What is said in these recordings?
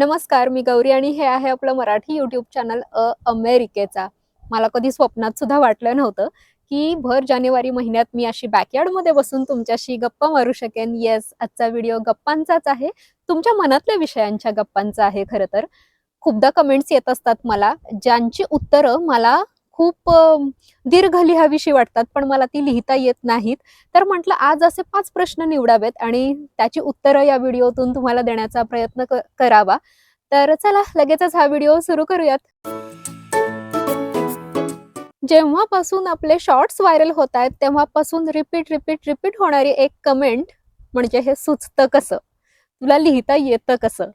नमस्कार मी गौरी आणि हे आहे आपलं मराठी युट्यूब चॅनल अ अमेरिकेचा. मला कधी स्वप्नात सुद्धा वाटलं नव्हतं की भर जानेवारी महिन्यात मी अशी बॅकयार्डमध्ये बसून तुमच्याशी गप्पा मारू शकेन. येस आजचा व्हिडिओ गप्पांचाच आहे. तुमच्या मनातल्या विषयांच्या गप्पांचा आहे खरं तर. खूपदा कमेंट्स येत असतात मला ज्यांची उत्तरं मला खूप दीर्घ लिहावीशी वाटतात पण मला ती लिहिता येत नाहीत. तर म्हटलं आज असे पाच प्रश्न निवडावेत आणि त्याची उत्तरं या व्हिडिओतून तुम्हाला देण्याचा प्रयत्न करावा. तर चला लगेचच हा व्हिडिओ सुरू करूयात. जेव्हापासून आपले शॉर्ट्स व्हायरल होत आहेत तेव्हापासून रिपीट रिपीट रिपीट होणारी एक कमेंट म्हणजे हे सुचतं कसं? तुला लिहिता येतं कसं?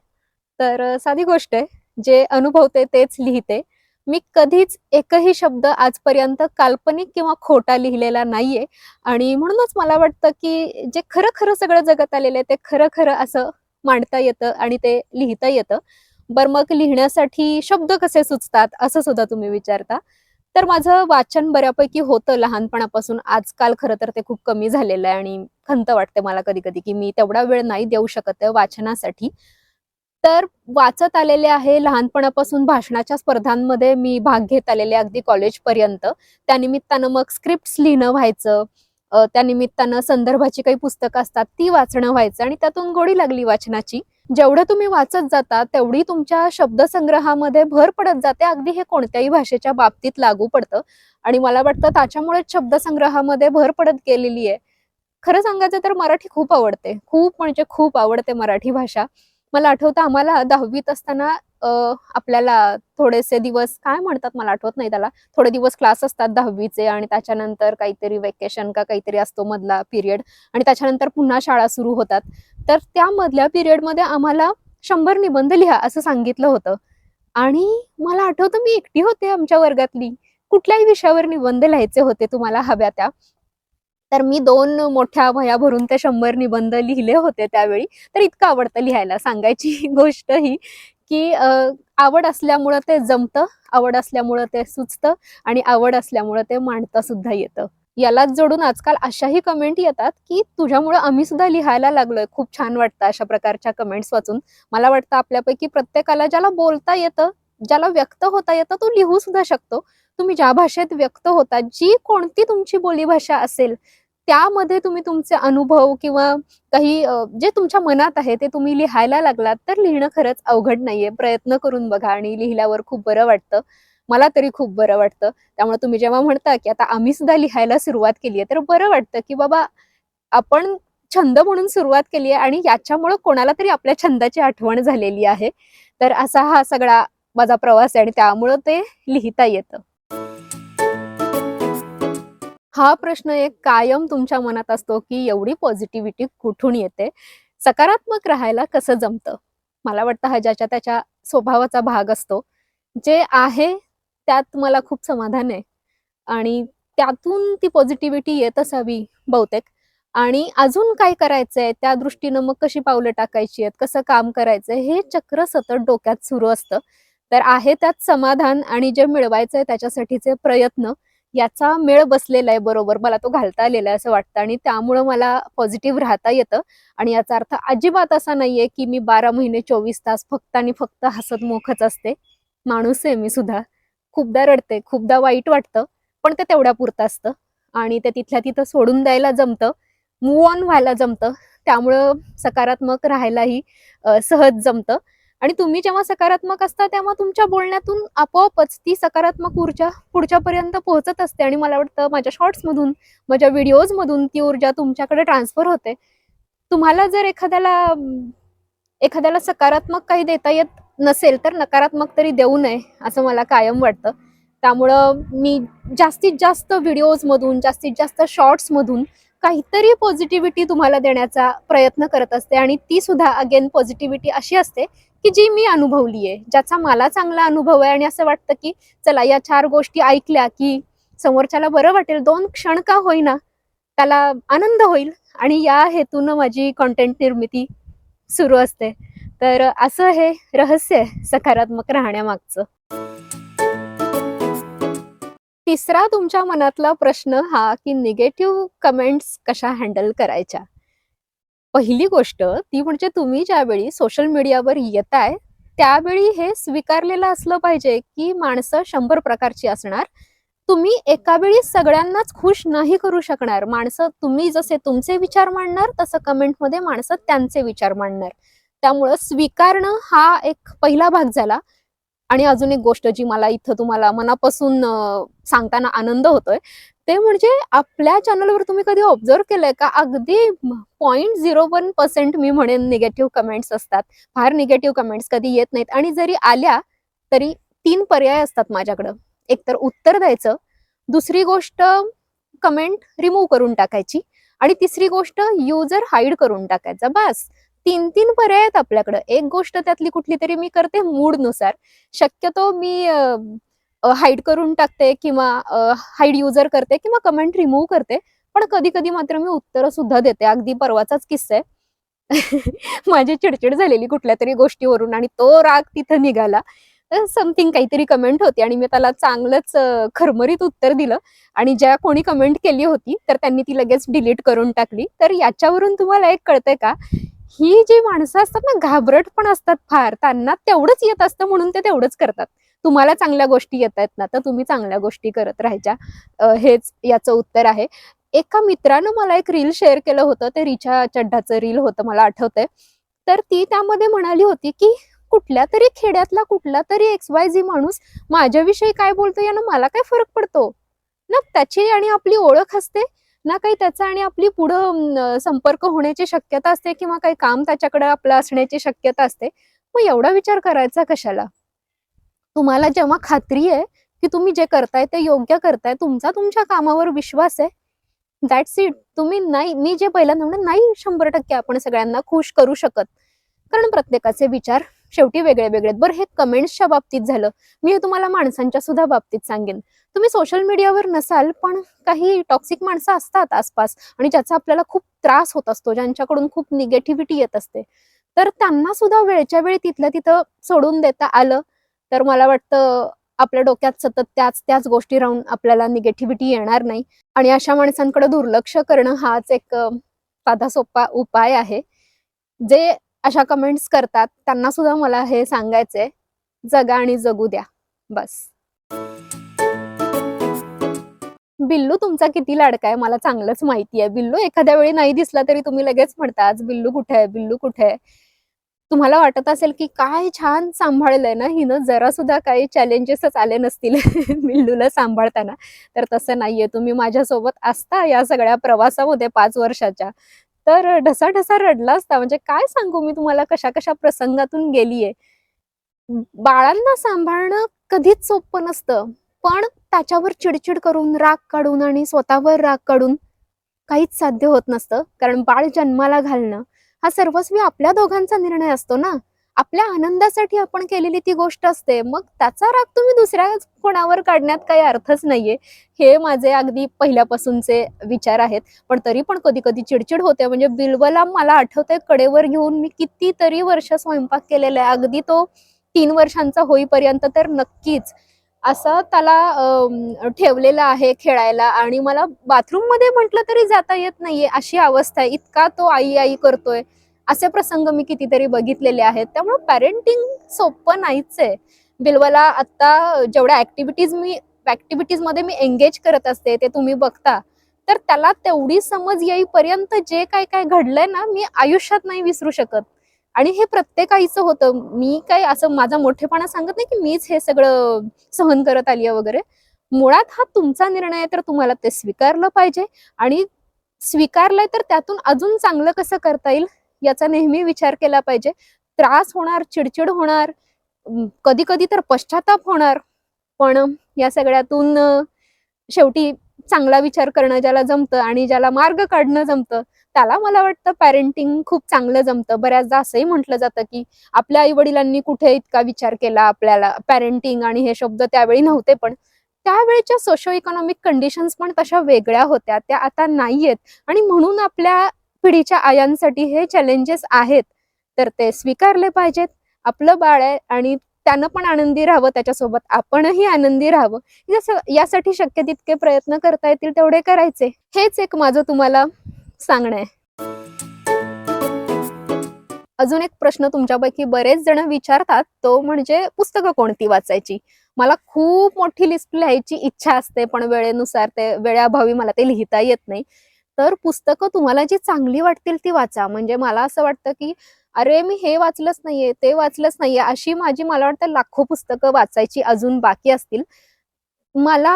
तर साधी गोष्ट आहे जे अनुभवते तेच लिहिते. मी कधीच एकही शब्द आजपर्यंत काल्पनिक किंवा खोटा लिहिलेला नाहीये. आणि म्हणूनच मला वाटतं की जे खरं खरं सगळं जगत आलेलं आहे ते खरं खरं असं मांडता येतं आणि ते लिहिता येतं. बरं मग लिहिण्यासाठी शब्द कसे सुचतात असं सुद्धा तुम्ही विचारता. तर माझं वाचन बऱ्यापैकी होतं लहानपणापासून. आजकाल खरं तर ते खूप कमी झालेलं आहे आणि खंत वाटते मला कधी कधी की मी तेवढा वेळ नाही देऊ शकत वाचनासाठी. तर वाचत आलेले आहे लहानपणापासून भाषणाच्या स्पर्धांमध्ये मी भाग घेत आलेले अगदी कॉलेजपर्यंत त्यानिमित्तानं मग स्क्रिप्ट लिहिणं व्हायचं त्यानिमित्तानं संदर्भाची काही पुस्तकं असतात ती वाचणं व्हायचं आणि त्यातून गोडी लागली वाचनाची. जेवढं तुम्ही वाचत जाता तेवढी तुमच्या शब्दसंग्रहामध्ये भर पडत जाते. अगदी हे कोणत्याही भाषेच्या बाबतीत लागू पडतं. आणि मला वाटतं त्याच्यामुळेच शब्दसंग्रहामध्ये भर पडत गेलेली आहे. खरं सांगायचं तर मराठी खूप आवडते. खूप म्हणजे खूप आवडते मराठी भाषा. मला आठवतं आम्हाला दहावीत असताना आपल्याला थोडेसे दिवस काय म्हणतात मला आठवत नाही त्याला थोडे दिवस क्लास असतात दहावीचे आणि त्याच्यानंतर काहीतरी वेकेशन का काहीतरी असतो मधला पिरियड आणि त्याच्यानंतर पुन्हा शाळा सुरू होतात. तर त्या मधल्या पिरियडमध्ये आम्हाला शंभर निबंध लिहा असं सांगितलं होतं. आणि मला आठवतं मी एकटी होते आमच्या वर्गातली. कुठल्याही विषयावर निबंध लिहायचे होते तुम्हाला हव्या त्या. तर मी दोन मोठ्या भया भरून ते शंभर निबंध लिहिले होते त्यावेळी. तर इतकं आवडतं लिहायला. सांगायची गोष्ट ही की आवड असल्यामुळं ते जमतं आवड असल्यामुळं ते सुचतं आणि आवड असल्यामुळं ते मांडता सुद्धा येतं. यालाच जोडून आजकाल अशाही कमेंट येतात की तुझ्यामुळं आम्ही सुद्धा लिहायला लागलोय. खूप छान वाटतं अशा प्रकारच्या कमेंट्स वाचून. मला वाटतं आपल्यापैकी प्रत्येकाला ज्याला बोलता येतं ज्याला व्यक्त होता येतं तो लिहू सुद्धा शकतो. तुम्ही ज्या भाषेत व्यक्त होता जी कोणती तुमची बोलीभाषा असेल त्यामध्ये तुम्ही तुमचे अनुभव किंवा काही जे तुमच्या मनात आहे ते तुम्ही लिहायला लागलात तर लिहिणं खरंच अवघड नाहीये. प्रयत्न करून बघा आणि लिहिल्यावर खूप बरं वाटतं. मला तरी खूप बरं वाटतं. त्यामुळे तुम्ही जेव्हा म्हणता की आता आम्ही सुद्धा लिहायला सुरुवात केली आहे तर बरं वाटतं की बाबा आपण छंद म्हणून सुरुवात केली आहे आणि याच्यामुळे कोणाला तरी आपल्या छंदाची आठवण झालेली आहे. तर असा हा सगळा माझा प्रवास आहे आणि त्यामुळं ते लिहिता येतं. हा प्रश्न एक कायम तुमच्या मनात असतो की एवढी पॉझिटिव्हिटी कुठून येते? सकारात्मक राहायला कसं जमतं? मला वाटतं हा ज्याच्या त्याच्या स्वभावाचा भाग असतो. जे आहे त्यात मला खूप समाधान आहे. आणि त्यातून ती पॉझिटिव्हिटी येत असावी बहुतेक. आणि अजून काय करायचंय त्या दृष्टीनं मग कशी पावलं टाकायची आहेत? कसं काम करायचंय हे चक्र सतत डोक्यात सुरू असतं. तर आहे त्यात समाधान आणि जे मिळवायचंय त्याच्यासाठीचे प्रयत्न याचा मेळ बसलेला आहे बरोबर. मला तो घालता आलेला आहे असं वाटतं आणि त्यामुळं मला पॉझिटिव्ह राहता येतं. आणि याचा अर्थ अजिबात असा नाहीये की मी बारा महिने चोवीस तास फक्त आणि फक्त हसत मोखच असते. माणूस आहे मी सुद्धा. खूपदा रडते खूपदा वाईट वाटतं पण ते तेवढ्या पुरतं असतं. आणि ते तिथल्या तिथं सोडून द्यायला जमतं. मूव ऑन व्हायला जमतं. त्यामुळं सकारात्मक राहायलाही सहज जमतं. आणि तुम्ही जेव्हा सकारात्मक असता तेव्हा तुमच्या बोलण्यातून आपोआपच ती सकारात्मक ऊर्जा पुढच्यापर्यंत पोहोचत असते. आणि मला वाटतं माझ्या शॉर्ट्समधून माझ्या व्हिडिओजमधून ती ऊर्जा तुमच्याकडे ट्रान्सफर होते. तुम्हाला जर एखाद्याला एखाद्याला सकारात्मक काही देता येत नसेल तर नकारात्मक तरी देऊ नये असं मला कायम वाटतं. त्यामुळं मी जास्तीत जास्त व्हिडिओजमधून जास्तीत जास्त शॉर्ट्समधून काहीतरी पॉझिटिव्हिटी तुम्हाला देण्याचा प्रयत्न करत असते आणि ती सुद्धा अगेन पॉझिटिव्हिटी अशी असते की जी मी अनुभवली आहे ज्याचा मला चांगला अनुभव आहे. आणि असं वाटतं की चला या चार गोष्टी ऐकल्या की समोरच्याला बरं वाटेल. दोन क्षण का होईना त्याला आनंद होईल आणि या हेतून माझी कॉन्टेंट निर्मिती सुरू असते. तर असं हे रहस्य आहे सकारात्मक राहण्यामागचं. तिसरा तुमच्या मनातला प्रश्न हा की निगेटिव्ह कमेंट्स कशा हँडल करायच्या? पहिली गोष्ट ती म्हणजे तुम्ही ज्यावेळी सोशल मीडियावर येताय त्यावेळी हे स्वीकारलेलं असलं पाहिजे की माणसं शंभर प्रकारची असणार. तुम्ही एका वेळी सगळ्यांनाच खुश नाही करू शकणार. माणसं तुम्ही जसे तुमचे विचार मांडणार तसं कमेंटमध्ये माणसं त्यांचे विचार मांडणार. त्यामुळं स्वीकारणं हा एक पहिला भाग झाला. आणि अजून एक गोष्ट जी मला इथं तुम्हाला मनापासून सांगताना आनंद होतोय ते म्हणजे आपल्या चॅनलवर तुम्ही कधी ऑब्झर्व केलंय का? अगदी पॉईंट झिरो वन पर्सेंट मी म्हणेन निगेटिव्ह कमेंट्स असतात. फार निगेटिव्ह कमेंट्स कधी येत नाहीत. आणि जरी आल्या तरी तीन पर्याय असतात माझ्याकडं. एकतर उत्तर द्यायचं दुसरी गोष्ट कमेंट रिमूव्ह करून टाकायची आणि तिसरी गोष्ट युजर हाईड करून टाकायचा. बस. तीन तीन पर्याय आहेत आपल्याकडं. एक गोष्ट त्यातली कुठली तरी मी करते मूडनुसार. शक्यतो मी हाईड करून टाकते किंवा हाईड युजर करते किंवा कमेंट रिमूव्ह करते. पण कधी कधी मात्र मी उत्तर सुद्धा देते. अगदी परवाचाच किस्सा आहे. माझी चिडचिड झालेली कुठल्या तरी गोष्टीवरून आणि तो राग तिथं निघाला. समथिंग काहीतरी कमेंट होती आणि मी त्याला चांगलंच खरमरीत उत्तर दिलं. आणि ज्या कोणी कमेंट केली होती तर त्यांनी ती लगेच डिलीट करून टाकली. तर याच्यावरून तुम्हाला एक कळतंय का? ही जी माणसं असतात ना घाबरट पण असतात फार. त्यांना तेवढंच येत असतं म्हणून ते तेवढंच करतात. तुम्हाला चांगल्या गोष्टी येत आहेत ना तर तुम्ही चांगल्या गोष्टी करत राहायच्या. हेच याचं उत्तर आहे. एका मित्रानं मला एक रील शेअर केलं होतं ते रिचा चड्ढाचं रील होतं मला आठवतंय. तर ती त्यामध्ये म्हणाली होती की कुठल्या तरी खेड्यातला कुठला तरी एक्स वाय झी माणूस माझ्याविषयी काय बोलतो यानं मला काय फरक पडतो? ना त्याची आणि आपली ओळख असते ना काही त्याचा आणि आपली पुढं संपर्क होण्याची शक्यता असते किंवा काही काम त्याच्याकडे आपलं असण्याची शक्यता असते. मग एवढा विचार करायचा कशाला? तुम्हाला जेव्हा खात्री आहे की तुम्ही जे करताय ते योग्य करताय तुमचा तुमच्या कामावर विश्वास आहे. दॅट्स इट तुम्ही नाही मी जे पहिल्यांदा म्हणून नाही शंभर टक्के आपण सगळ्यांना खुश करू शकत. कारण प्रत्येकाचे विचार शेवटी वेगळे वेगळे आहेत. बरं हे कमेंट्सच्या बाबतीत झालं. मी हे तुम्हाला माणसांच्या सुद्धा बाबतीत सांगेन. तुम्ही सोशल मीडियावर नसाल पण काही टॉक्सिक माणसं असतात आसपास आणि ज्याचा आपल्याला खूप त्रास होत असतो ज्यांच्याकडून खूप निगेटिव्हिटी येत असते. तर त्यांना सुद्धा वेळच्या वेळी तिथल्या तिथं सोडून देता आलं. तर मला वाटतं आपल्या डोक्यात सतत त्याच त्याच गोष्टी राहून आपल्याला निगेटिव्हिटी येणार नाही. आणि अशा माणसांकडे दुर्लक्ष करणं हाच एक साधा सोपा उपाय आहे. जे अशा कमेंट्स करतात. त्यांना सुद्धा मला हे सांगायचंय. जगा आणि जगू द्या. बस. बिल्लू तुमचा किती लाडका आहे? मला चांगलंच माहिती आहे. बिल्लू एखाद्या वेळी नाही दिसला तरी तुम्ही लगेच म्हणता आज बिल्लू कुठे आहे? बिल्लू कुठे आहे? तुम्हाला वाटत असेल की काय छान सांभाळलंय ना हिनं? जरा सुद्धा काही चॅलेंजेसच आले नसतील बिल्लूला सांभाळताना. तर तसं नाहीये. तुम्ही माझ्यासोबत असता या सगळ्या प्रवासामध्ये पाच वर्षाच्या. तर ढसा ढसा रडला असता. म्हणजे काय सांगू मी तुम्हाला? कशा कशा प्रसंगातून गेलीये. बाळांना सांभाळणं कधीच सोपं नसतं. पण त्याच्यावर चिडचिड करून राग काढून आणि स्वतःवर राग काढून काहीच साध्य होत नसतं. कारण बाळ जन्माला घालणं हा सर्वस्वी आपल्या दोघांचा निर्णय असतो ना? आपल्या आनंदासाठी आपण केलेली ती गोष्ट असते मग त्याचा राग तुम्ही दुसऱ्या कोणावर काढण्यात काही अर्थच नाहीये. हे माझे अगदी पहिल्यापासूनचे विचार आहेत. पण तरी पण कधी कधी चिडचिड होते. म्हणजे बिलवला मला आठवतंय कडेवर घेऊन मी कितीतरी वर्ष स्वयंपाक केलेला आहे. अगदी तो तीन वर्षांचा होईपर्यंत तर नक्कीच असं त्याला ठेवलेलं आहे खेळायला. आणि मला बाथरूममध्ये म्हटलं तरी जाता येत नाहीये अशी अवस्था आहे. इतका तो आई आई करतोय. असे प्रसंग मी कितीतरी बघितलेले आहेत. त्यामुळे पॅरेंटिंग सोपं नाहीच आहे बिलवाला आता जेवढ्या ऍक्टिव्हिटीज मी ऍक्टिव्हिटीजमध्ये मी एंगेज करत असते ते तुम्ही बघता. तर त्याला तेवढी समज येईपर्यंत जे काय काय घडलंय ना मी आयुष्यात नाही विसरू शकत. आणि हे प्रत्येक आईचं होतं. मी काय असं माझा मोठेपणा सांगत नाही की मीच हे सगळं सहन करत आली आहे वगैरे. मुळात हा तुमचा निर्णय आहे तर तुम्हाला ते स्वीकारलं पाहिजे. आणि स्वीकारलंय तर त्यातून अजून चांगलं कसं करता येईल? याचा नेहमी विचार केला पाहिजे. त्रास होणार चिडचिड होणार कधी कधी तर पश्चाताप होणार. पण या सगळ्यातून शेवटी चांगला विचार करणं ज्याला जमतं आणि ज्याला मार्ग काढणं जमतं त्याला मला वाटतं पॅरेंटिंग खूप चांगलं जमतं. बऱ्याचदा असंही म्हटलं जातं की आपल्या आई वडिलांनी कुठे इतका विचार केला आपल्याला? पॅरेंटिंग आणि हे शब्द त्यावेळी नव्हते पण त्यावेळेच्या सोशो इकॉनॉमिक कंडिशन्स पण तशा वेगळ्या होत्या. त्या आता नाहीयेत. आणि म्हणून आपल्या पिढीच्या आयांसाठी हे चॅलेंजेस आहेत. तर ते स्वीकारले पाहिजेत. आपलं बाळ आहे आणि त्यानं पण आनंदी राहावं त्याच्यासोबत आपणही आनंदी राहावं. यासाठी शक्य तितके प्रयत्न करता येतील तेवढे करायचे. हेच एक माझं तुम्हाला सांगणं आहे. अजून एक प्रश्न तुमच्यापैकी बरेच जण विचारतात तो म्हणजे पुस्तकं कोणती वाचायची? मला खूप मोठी लिस्ट लिहायची इच्छा असते पण वेळेनुसार ते वेळेअभावी मला ते लिहिता येत नाही. तर पुस्तकं तुम्हाला जी चांगली वाटतील ती वाचा. म्हणजे मला असं वाटतं की अरे मी हे वाचलंच नाहीये ते वाचलंच नाहीये अशी माझी मला वाटतं लाखो पुस्तकं वाचायची अजून बाकी असतील. मला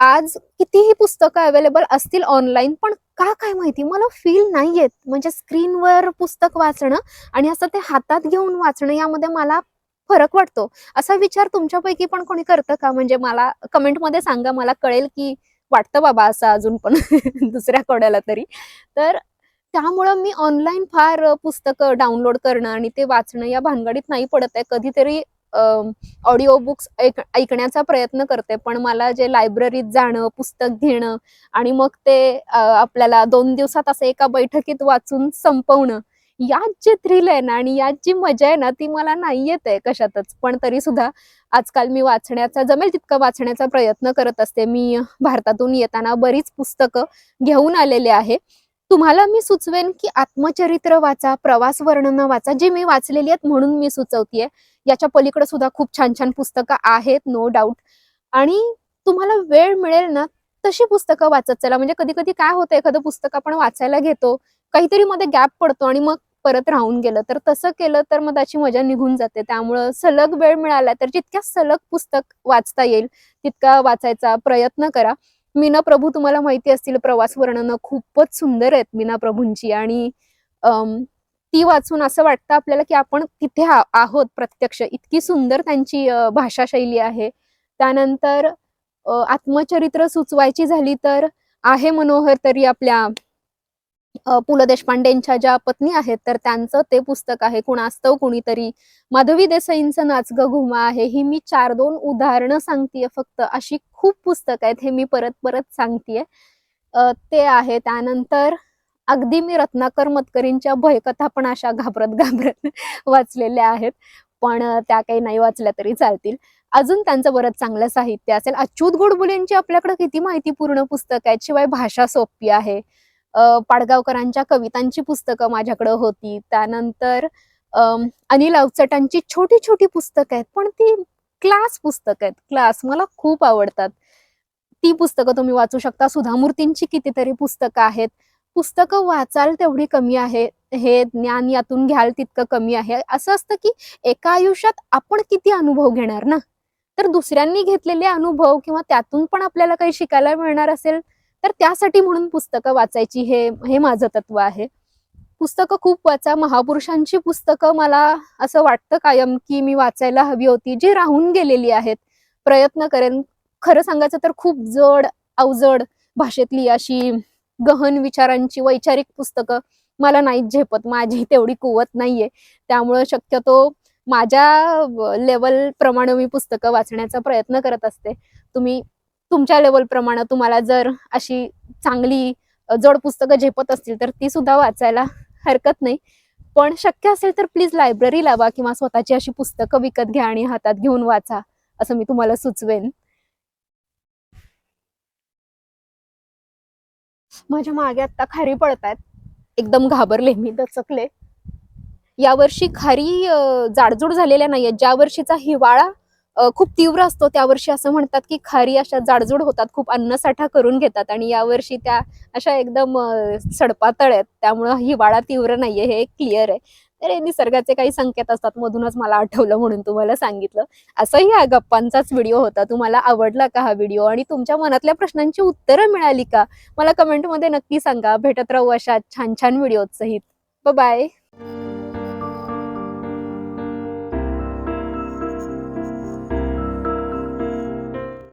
आज कितीही पुस्तकं अवेलेबल असतील ऑनलाईन पण का काय माहिती? मला फील नाही येत म्हणजे स्क्रीनवर पुस्तक वाचणं आणि असं ते हातात घेऊन वाचणं यामध्ये मला फरक वाटतो. असा विचार तुमच्यापैकी पण कोणी करतं का? म्हणजे मला कमेंटमध्ये सांगा मला कळेल की वाटतं बाबा असं अजून पण दुसऱ्या कोणाला तरी. तर त्यामुळं मी ऑनलाईन फार पुस्तकं डाउनलोड करणं आणि ते वाचणं या भानगडीत नाही पडत आहे. कधीतरी ऑडिओ बुक्स ऐक ऐकण्याचा प्रयत्न करते पण मला जे लायब्ररीत जाणं पुस्तक घेणं आणि मग ते आपल्याला दोन दिवसात असं एका बैठकीत वाचून संपवणं यात जे थ्रिल आहे ना आणि यात जी मजा आहे ना ती मला नाही येत आहे कशातच. पण तरी सुद्धा आजकाल मी वाचण्याचा जमेल तितकं वाचण्याचा प्रयत्न करत असते. मी भारतातून येताना बरीच पुस्तकं घेऊन आलेले आहे. तुम्हाला मी सुचवेन की आत्मचरित्र वाचा प्रवास वर्णन वाचा जे मी वाचलेली आहेत म्हणून मी सुचवतीये. याच्या पलीकडे सुद्धा खूप छान छान पुस्तकं आहेत नो डाऊट आणि तुम्हाला वेळ मिळेल ना तशी पुस्तकं वाचत चला. म्हणजे कधी कधी काय होतं एखादं पुस्तक आपण वाचायला घेतो काहीतरी मध्ये गॅप पडतो आणि मग परत राहून गेलं. तर तसं केलं तर मग त्याची मजा निघून जाते. त्यामुळं सलग वेळ मिळाला तर जितक्या सलग पुस्तक वाचता येईल तितका वाचायचा प्रयत्न करा. मीना प्रभू तुम्हाला माहिती असतील प्रवास वर्णनं खूपच सुंदर आहेत मीना प्रभूंची. आणि ती वाचून असं वाटतं आपल्याला की आपण तिथे आहोत प्रत्यक्ष. इतकी सुंदर त्यांची भाषाशैली आहे. त्यानंतर आत्मचरित्र सुचवायची झाली तर आहे मनोहर तरी आपल्या पु ल देशपांडेंच्या ज्या पत्नी आहेत तर त्यांचं ते पुस्तक आहे कुणास्तव कुणीतरी. माधवी देसाईंचं नाच घुमा आहे ही मी चार दोन उदाहरणं सांगतेय फक्त. अशी खूप पुस्तकं आहेत हे मी परत परत सांगतेय. ते आहे त्यानंतर अगदी मी रत्नाकर मतकरींच्या भयकथा पण अशा घाबरत घाबरत वाचलेल्या आहेत पण त्या काही नाही वाचल्या तरी चालतील. अजून त्यांचं बरंच चांगलं साहित्य असेल. अच्युत गोडबुलेंची आपल्याकडे किती माहितीपूर्ण पुस्तक आहेत शिवाय भाषा सोपी आहे. पाडगावकरांच्या कवितांची पुस्तकं माझ्याकडे होती. त्यानंतर अनिल अवचटांची छोटी छोटी पुस्तकं आहेत पण ती क्लास पुस्तक आहेत. क्लास मला खूप आवडतात. ती पुस्तकं तुम्ही वाचू शकता. सुधामूर्तींची कितीतरी पुस्तकं आहेत. पुस्तकं वाचाल तेवढी कमी आहे. हे ज्ञान यातून घ्याल तितकं कमी आहे. असं असतं की एका आयुष्यात आपण किती अनुभव घेणार ना? तर दुसऱ्यांनी घेतलेले अनुभव किंवा त्यातून पण आपल्याला काही शिकायला मिळणार असेल तर त्यासाठी म्हणून पुस्तकं वाचायची हे हे माझं तत्व आहे. पुस्तकं खूप वाचा. महापुरुषांची पुस्तकं मला असं वाटतं कायम की मी वाचायला हवी होती जी राहून गेलेली आहेत. प्रयत्न करेन. खरं सांगायचं तर खूप जड अवजड भाषेतली अशी गहन विचारांची वैचारिक पुस्तकं मला नाहीत झेपत. माझी तेवढी कुवत नाहीये. त्यामुळं शक्यतो माझ्या लेवल प्रमाणे मी पुस्तकं वाचण्याचा प्रयत्न करत असते. तुम्ही तुमच्या लेवलप्रमाणे तुम्हाला जर अशी चांगली जोड जड पुस्तकं झेपत असतील तर ती सुद्धा वाचायला हरकत नाही. पण शक्य असेल तर प्लीज लायब्ररी लावा किंवा स्वतःची अशी पुस्तकं विकत घ्या आणि हातात घेऊन वाचा असं मी तुम्हाला सुचवेन. माझ्या मागे आता खारी पडतायत. एकदम घाबरले मी दचकले. यावर्षी खारी जाडजूड झालेल्या नाहीये ज्या वर्षीचा हिवाळा खूप तीव्र असतो. त्या वर्षी असं म्हणतात की खारी अशा जाडजूड होतात. खूप अन्नसाठा करून घेतात. आणि यावर्षी त्या अशा एकदम सडपातळ आहेत. त्यामुळं हिवाळा तीव्र नाहीये. हे क्लिअर आहे. तर हे निसर्गाचे काही संकेत असतात मधूनच मला आठवलं म्हणून तुम्हाला सांगितलं. असंही हा गप्पांचाच व्हिडिओ होता. तुम्हाला आवडला का हा व्हिडिओ आणि तुमच्या मनातल्या प्रश्नांची उत्तरं मिळाली का? मला कमेंटमध्ये नक्की सांगा. भेटत राहू अशा छान छान व्हिडिओ सहित. बाय